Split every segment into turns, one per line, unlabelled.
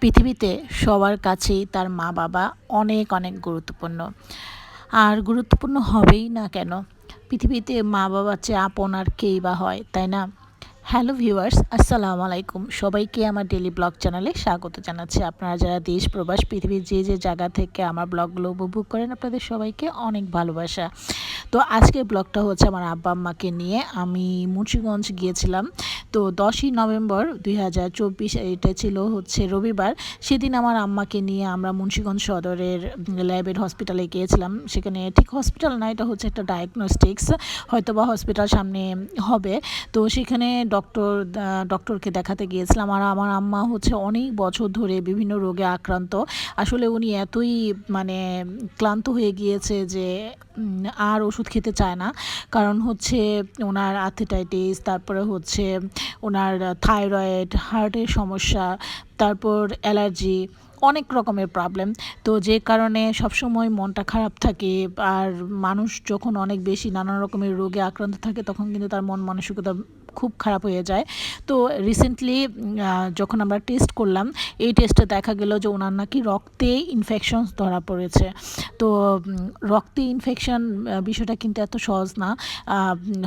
পৃথিবীতে সবার কাছেই তার মা বাবা অনেক অনেক গুরুত্বপূর্ণ। আর গুরুত্বপূর্ণ হবেই না কেন? পৃথিবীতে মা বাবার চেয়ে আপন আর কেই বা হয়, তাই না? হ্যালো ভিউয়ার্স, আসসালামু আলাইকুম। সবাইকে আমার ডেলি ব্লগ চ্যানেলে স্বাগত জানাচ্ছি। আপনারা যারা দেশ, প্রবাস, পৃথিবীর যে যে জায়গা থেকে আমার ব্লগগুলো উপভোগ করেন, আপনাদের সবাইকে অনেক ভালোবাসা। তো আজকের ব্লগটা হচ্ছে আমার আব্বা আম্মাকে নিয়ে। আমি মুন্সিগঞ্জ গিয়েছিলাম। তো দশই নভেম্বর দুই হাজার চব্বিশ, এটা ছিল হচ্ছে রবিবার। সেদিন আমার আম্মাকে নিয়ে আমরা মুন্সিগঞ্জ সদরের ল্যাবের হসপিটালে গিয়েছিলাম। সেখানে ঠিক হসপিটাল না, এটা হচ্ছে একটা ডায়াগনস্টিক্স হয়তো বা হসপিটাল সামনে হবে। তো সেখানে ডক্টর ডক্টরকে দেখাতে গিয়েছিলাম আর আমার আম্মা হচ্ছে অনেক বছর ধরে বিভিন্ন রোগে আক্রান্ত। আসলে উনি এতই মানে ক্লান্ত হয়ে গিয়েছে যে আর ওষুধ খেতে চায় না। কারণ হচ্ছে ওনার আর্থেটাইটিস তারপরে হচ্ছে ওনার থাইরয়েড হার্টের সমস্যা, তারপর অ্যালার্জি অনেক রকমের প্রবলেম তো যে কারণে সবসময় মনটা খারাপ থাকে আর মানুষ যখন অনেক বেশি নানা রকমের রোগে আক্রান্ত থাকে, তখন কিন্তু তার মন মানসিকতা খুব খারাপ হয়ে যায়। তো রিসেন্টলি যখন আমরা টেস্ট করলাম, এই টেস্টে দেখা গেল যে ওনার নাকি রক্তে ইনফেকশনস ধরা পড়েছে। তো রক্তে ইনফেকশন বিষয়টা কিন্তু এত সহজ না।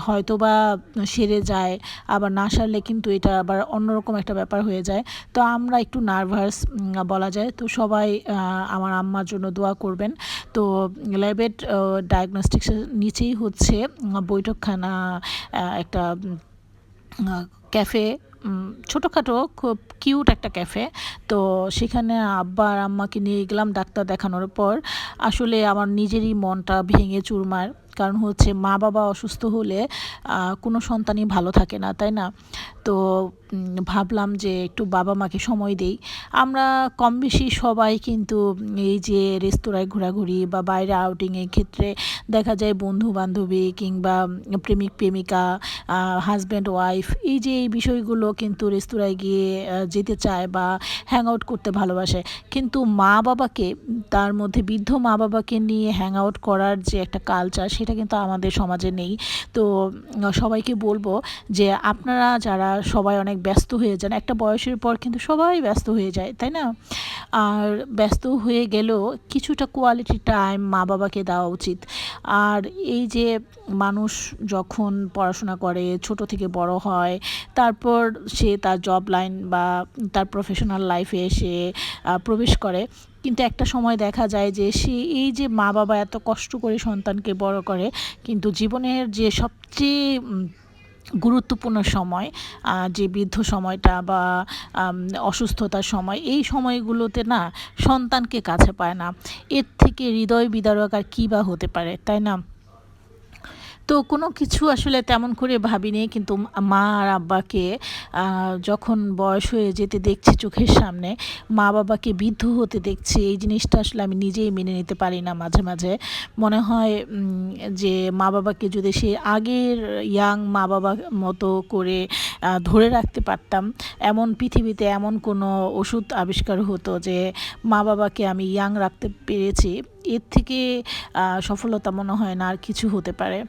হয়তো বা সেরে যায়, আবার না সারলে কিন্তু এটা আবার অন্যরকম একটা ব্যাপার হয়ে যায়। তো আমরা একটু নার্ভাস বলা যায়। তো সবাই আমার আম্মার জন্য দোয়া করবেন। তো ল্যাবেট ডায়াগনস্টিক্সের নিচেই হচ্ছে বৈঠকখানা একটা ক্যাফে ছোটোখাটো খুব কিউট একটা ক্যাফে তো সেখানে আব্বা আর আম্মাকে নিয়ে গেলাম ডাক্তার দেখানোর পর। আসলে আমার নিজেরই মনটা ভেঙে চুরমার। কারণ হচ্ছে মা বাবা অসুস্থ হলে কোনো সন্তানই ভালো থাকে না, তাই না? তো ভাবলাম যে একটু বাবা মাকে সময় দেই। আমরা কম বেশি সবাই কিন্তু এই যে রেস্তোরাঁয় ঘোরাঘুরি বা বাইরে আউটিংয়ের ক্ষেত্রে দেখা যায় বন্ধু বান্ধবী কিংবা প্রেমিক, প্রেমিকা হাজব্যান্ড ওয়াইফ এই যে এই বিষয়গুলো কিন্তু রেস্তোরাঁয় গিয়ে যেতে চায় বা হ্যাং আউট করতে ভালোবাসে। কিন্তু মা বাবাকে, তার মধ্যে বৃদ্ধ মা বাবাকে নিয়ে হ্যাং আউট করার যে একটা কালচার সেটা কিন্তু আমাদের সমাজে নেই। তো সবাইকে বলব যে আপনারা যারা সবাই অনেক ব্যস্ত হয়ে যান, একটা বয়সের পর কিন্তু সবাই ব্যস্ত হয়ে যায়, তাই না? আর ব্যস্ত হয়ে গেলেও কিছুটা কোয়ালিটি টাইম মা বাবাকে দেওয়া উচিত। আর এই যে মানুষ যখন পড়াশোনা করে, ছোট থেকে বড় হয়, তারপর সে তার জব লাইন বা তার প্রফেশনাল লাইফে সে প্রবেশ করে কিন্তু একটা সময় দেখা যায় যে সে এই যে মা বাবা এত কষ্ট করে সন্তানকে বড় করে, কিন্তু জীবনের যে সবচেয়ে গুরুত্বপূর্ণ সময় যে বৃদ্ধ সময়টা বা অসুস্থতার সময়, এই সময়গুলোতে না সন্তানকে কাছে পায় না। এর থেকে হৃদয় বিদারক আর কী বা হতে পারে, তাই না? তো কোনো কিছু আসলে তেমন করে ভাবিনি, কিন্তু মা আর আব্বাকে যখন বয়স হয়ে যেতে দেখছি চোখের সামনে, মা বাবাকে বৃদ্ধ হতে দেখছি, এই জিনিসটা আসলে আমি নিজেই মেনে নিতে পারি না মাঝে মাঝে। মনে হয় যে মা বাবাকে যদি সে আগের ইয়াং মা বাবা মতো করে ধরে রাখতে পারতাম, এমন পৃথিবীতে এমন কোনো ওষুধ আবিষ্কার হতো যে মা বাবাকে আমি ইয়াং রাখতে পেরেছি, এর থেকে সফলতা মনে হয় না আর কিছু হতে পারে।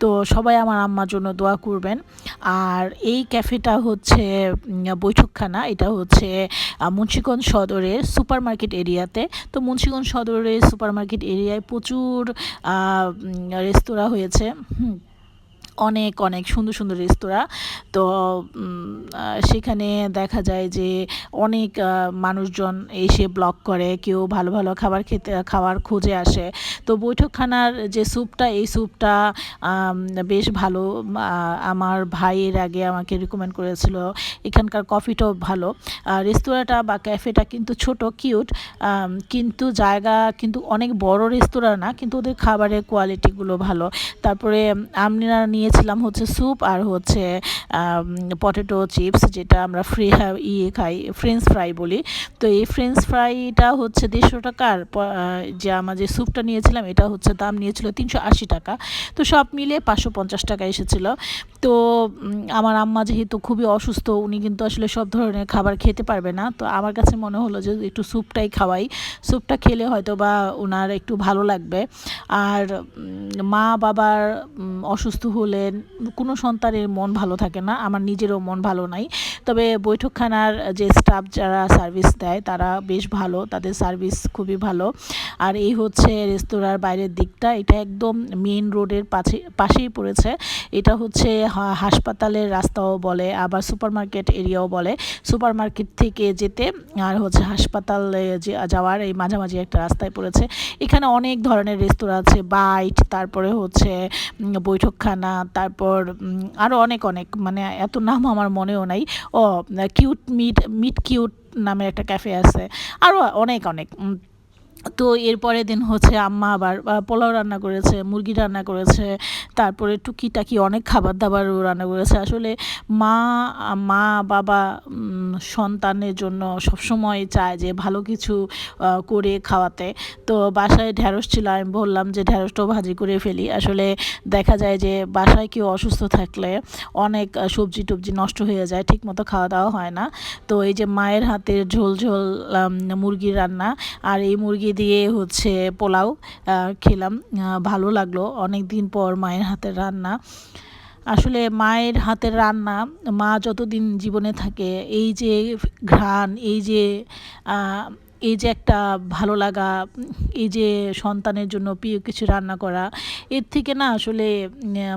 তো সবাই আমার আম্মার জন্য দোয়া করবেন। আর এই ক্যাফেটা হচ্ছে বৈঠকখানা। এটা হচ্ছে মুন্সিগঞ্জ সদরের সুপার মার্কেট এরিয়াতে। তো মুন্সিগঞ্জ সদরের সুপার মার্কেট এরিয়ায় প্রচুর রেস্তোরাঁ হয়েছে। হুম। অনেক অনেক সুন্দর সুন্দর রেস্তোরাঁ। তো সেখানে দেখা যায় যে অনেক মানুষজন এসে ব্লক করে, কেউ ভালো ভালো খাবার খেতে খাবার খুঁজে আসে। তো বৈঠকখানার যে স্যুপটা, এই স্যুপটা বেশ ভালো। আমার ভাইয়ের আগে আমাকে রিকমেন্ড করেছিল। এখানকার কফিটাও ভালো। রেস্তোরাঁটা বা ক্যাফেটা কিন্তু ছোট, কিউট। কিন্তু জায়গা কিন্তু অনেক বড় রেস্তোরাঁ না, কিন্তু ওদের খাবারের কোয়ালিটিগুলো ভালো। তারপরে আমরা নিয়ে নিয়েছিলাম হচ্ছে স্যুপ আর হচ্ছে পটেটো চিপস যেটা আমরা ফ্রি ইয়ে খাই ফ্রেঞ্চ ফ্রাই বলি। তো এই ফ্রেঞ্চ ফ্রাইটা হচ্ছে দেড়শো টাকার যে আমার যে স্যুপটা নিয়েছিলাম এটা হচ্ছে দাম নিয়েছিল তিনশো আশি টাকা। তো সব মিলে পাঁচশো পঞ্চাশ টাকা এসেছিল। তো আমার আম্মা যেহেতু খুবই অসুস্থ, উনি কিন্তু আসলে সব ধরনের খাবার খেতে পারবে না। তো আমার কাছে মনে হলো যে একটু স্যুপটাই খাওয়াই। স্যুপটা খেলে হয়তো বা ওনার একটু ভালো লাগবে। আর মা বাবার অসুস্থ হলে কোনো সন্তানের মন ভালো থাকে না, আমার নিজেরও মন ভালো নাই। তবে বৈঠকখানার যে স্টাফ যারা সার্ভিস দেয়, তারা বেশ ভালো, তাদের সার্ভিস খুবই ভালো। আর এই হচ্ছে রেস্তোরাঁর বাইরের দিকটা, এটা একদম মেন রোডের পাশে পাশেই পড়েছে। এটা হচ্ছে হাসপাতালের রাস্তাও বলে, আবার সুপার মার্কেট এরিয়াও বলে। সুপার মার্কেট থেকে যেতে আর হচ্ছে হাসপাতালে যাওয়ার এই মাঝামাঝি একটা রাস্তায় পড়েছে। এখানে অনেক ধরনের রেস্তোরাঁ আছে, বাইট, তারপরে হচ্ছে বৈঠকখানা তারপর আরও অনেক অনেক মানে এত নাম আমার মনেও নাই। ও কিউট মিট মিট কিউট নামের একটা ক্যাফে আছে। আরও অনেক অনেক তো এরপরের দিন হচ্ছে আম্মা আবার পোলাও রান্না করেছে, মুরগি রান্না করেছে, তারপরে টুকিটাকি অনেক খাবার দাবার রান্না করেছে। আসলে মা মা, বাবা সন্তানের জন্য সবসময় চায় যে ভালো কিছু করে খাওয়াতে। তো বাসায় ঢ্যাঁড়স ছিল, আমি বললাম যে ঢ্যাঁড়সটাও ভাজি করে ফেলি। আসলে দেখা যায় যে বাসায় কেউ অসুস্থ থাকলে অনেক সবজি টবজি নষ্ট হয়ে যায় ঠিক মতো খাওয়া দাওয়া হয় না। তো এই যে মায়ের হাতের ঝোল ঝোল মুরগির রান্না, আর এই মুরগি দিয়ে হচ্ছে পোলাও খেলাম। ভালো লাগল। অনেক দিন পর মায়ের হাতের রান্না। আসলে মায়ের হাতের রান্না, মা যতদিন জীবনে থাকে, এই যে ঘ্রাণ, এই যে এই যে একটা ভালো লাগা, এই যে সন্তানের জন্য প্রিয় কিছু রান্না করা, এর থেকে না আসলে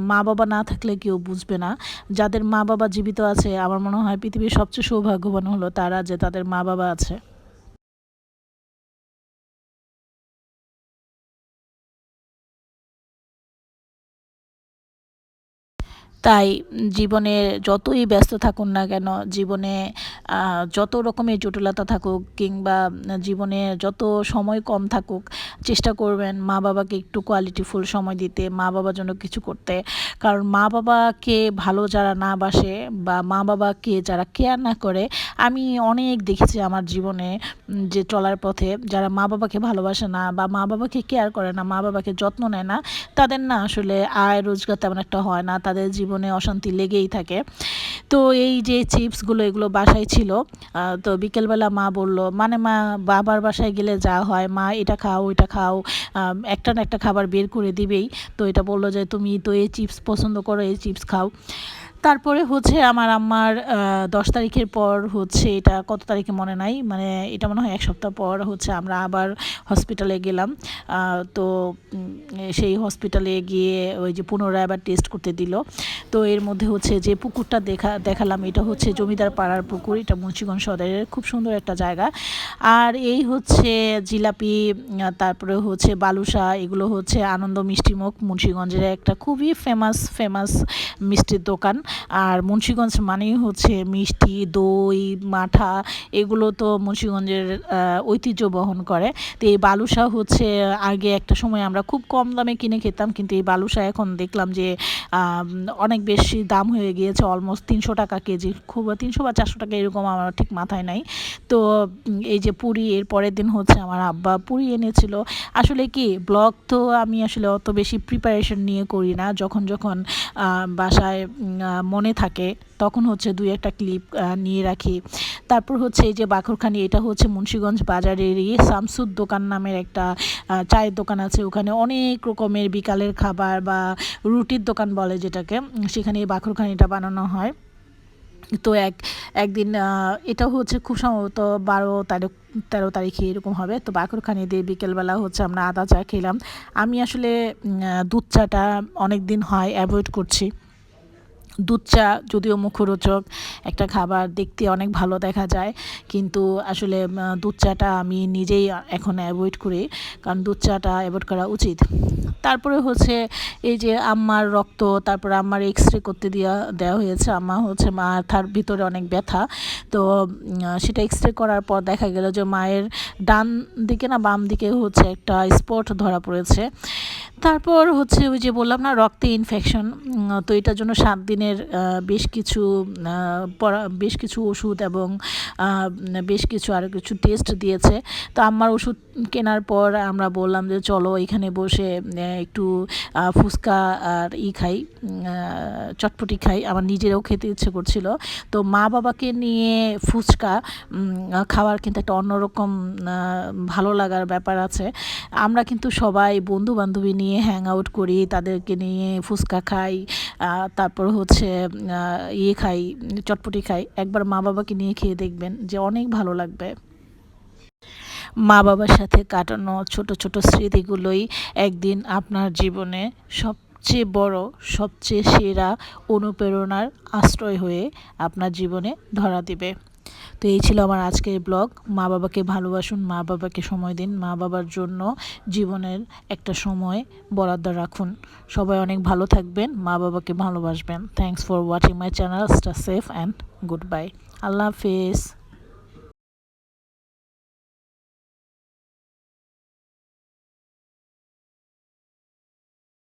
মা বাবা না থাকলে কেউ বুঝবে না। যাদের মা বাবা জীবিত আছে, আমার মনে হয় পৃথিবীর সবচেয়ে সৌভাগ্যবান হলো তারা যে তাদের মা বাবা আছে। তাই জীবনে যতই ব্যস্ত থাকুন না কেন, জীবনে যত রকমের জটিলতা থাকুক কিংবা জীবনে যত সময় কম থাকুক, চেষ্টা করবেন মা বাবাকে একটু কোয়ালিটিফুল সময় দিতে, মা বাবার জন্য কিছু করতে। কারণ মা বাবাকে ভালো যারা না বাসে বা মা বাবাকে যারা কেয়ার না করে, আমি অনেক দেখেছি আমার জীবনে যে চলার পথে যারা মা বাবাকে ভালোবাসে না বা মা বাবাকে কেয়ার করে না, মা বাবাকে যত্ন নেয় না, তাদের না আসলে আয় রোজগার তেমন একটা হয় না, তাদের জীবন জীবনে অশান্তি লেগেই থাকে। তো এই যে চিপসগুলো এগুলো বাসায় ছিল তো বিকেলবেলা মা বলল মানে মা, বাবার বাসায় গেলে যা হয়, মা এটা খাও, ওইটা খাও একটা না একটা খাবার বের করে দিবেই। তো এটা বলল যে, তুমি তো এই চিপস পছন্দ করো, এই চিপস খাও। তারপরে হচ্ছে আমার আম্মার দশ তারিখের পর হচ্ছে এটা কত তারিখে মনে নাই মানে এটা মনে হয় এক সপ্তাহ পর হচ্ছে আমরা আবার হসপিটালে গেলাম। তো সেই হসপিটালে গিয়ে ওই যে পুনরায় আবার টেস্ট করতে দিল। তো এর মধ্যে হচ্ছে যে পুকুরটা দেখা, দেখালাম, এটা হচ্ছে জমিদার পাড়ার পুকুর, এটা মুন্সিগঞ্জ সদরের খুব সুন্দর একটা জায়গা। আর এই হচ্ছে জিলাপি তারপরে হচ্ছে বালুসা এগুলো হচ্ছে আনন্দ মিষ্টিমুখ মুন্সিগঞ্জের একটা খুবই ফেমাস ফেমাস মিষ্টির দোকান। আর মুন্সীগঞ্জ মানেই হচ্ছে মিষ্টি, দই, মাঠা, এগুলো তো মুন্সীগঞ্জের ঐতিহ্য বহন করে। তো এই বালুশা হচ্ছে আগে একটা সময় আমরা খুব কম দামে কিনে খেতাম, কিন্তু এই বালুশা এখন দেখলাম যে অনেক বেশি দাম হয়ে গিয়েছে অলমোস্ট তিনশো টাকা কেজি, খুব তিনশো বা চারশো টাকা এরকম আমার ঠিক মাথায় নাই। তো এই যে পুরী, এর পরের দিন হচ্ছে আমার আব্বা পুরী এনেছিল। আসলে কি, ব্লগ তো আমি আসলে অত বেশি প্রিপারেশন নিয়ে করি না, যখন যখন বাসায় মনে থাকে, তখন হচ্ছে দুই একটা ক্লিপ নিয়ে রাখি। তারপর হচ্ছে এই যে বাখরখানি, এটা হচ্ছে মুন্সীগঞ্জ বাজারেরই শামসুদ দোকান নামের একটা চায়ের দোকান আছে। ওখানে অনেক রকমের বিকালের খাবার বা রুটির দোকান বলে যেটাকে, সেখানে এই বাখরখানিটা বানানো হয়। তো এক, একদিন এটা হচ্ছে খুব সম্ভবত বারো তারিখ, তেরো তারিখে এরকম হবে। তো বাকরখানি দিয়ে বিকেলবেলা হচ্ছে আমরা আদা চা খেলাম। আমি আসলে দুধ চাটা অনেক দিন হয় অ্যাভয়েড করছি। দুধ চা যদিও মুখরোচক, একটা খাবার দেখতে অনেক ভালো দেখা যায়। কিন্তু আসলে দুধ চাটা আমি নিজেই এখন অ্যাভয়েড করি, কারণ দুধ চাটা অ্যাভয়েড করা উচিত। তারপরে হচ্ছে, এই যে আম্মার রক্ত, তারপরে আম্মার এক্স রে করতে দেওয়া দেওয়া হয়েছে। আম্মা হচ্ছে মাথার ভিতরে অনেক ব্যথা। তো সেটা এক্স রে করার পর দেখা গেল যে মায়ের ডান দিকে না, বাম দিকে হচ্ছে একটা স্পট ধরা পড়েছে। তারপর হচ্ছে ওই যে বললাম না, রক্তে ইনফেকশন তো এটার জন্য সাত দিনের বেশ কিছু বেশ কিছু ওষুধ এবং বেশ কিছু আরও কিছু টেস্ট দিয়েছে। তো আমার ওষুধ কেনার পর আমরা বললাম যে, চলো এখানে বসে একটু ফুচকা আর ই খাই চটপটি খাই। আমার নিজেরও খেতে ইচ্ছে করছিল। তো মা বাবাকে নিয়ে ফুচকা খাওয়ার কিন্তু একটা অন্যরকম ভালো লাগার ব্যাপার আছে। আমরা কিন্তু সবাই বন্ধু বান্ধবী নিয়ে হ্যাং আউট করি, তাদেরকে নিয়ে ফুচকা খাই তারপর হচ্ছে আহ, ইয়ে খাই চটপটি খাই একবার মা বাবাকে নিয়ে খেয়ে দেখবেন যে অনেক ভালো লাগবে। মা বাবার সাথে কাটানো ছোট ছোট স্মৃতিগুলোই একদিন আপনার জীবনে সবচেয়ে বড় সবচেয়ে সেরা অনুপ্রেরণার আশ্রয় হয়ে আপনার জীবনে ধরা দিবে। তো এই ছিল আমার আজকের ব্লগ। মা বাবাকে ভালোবাসুন, মা বাবাকে সময় দিন, মা বাবার জন্য জীবনের একটা সময় বরাদ্দ রাখুন। সবাই অনেক ভালো থাকবেন, মা বাবাকে ভালোবাসবেন। Thanks for watching my channel stay safe and good bye Allah Hafiz.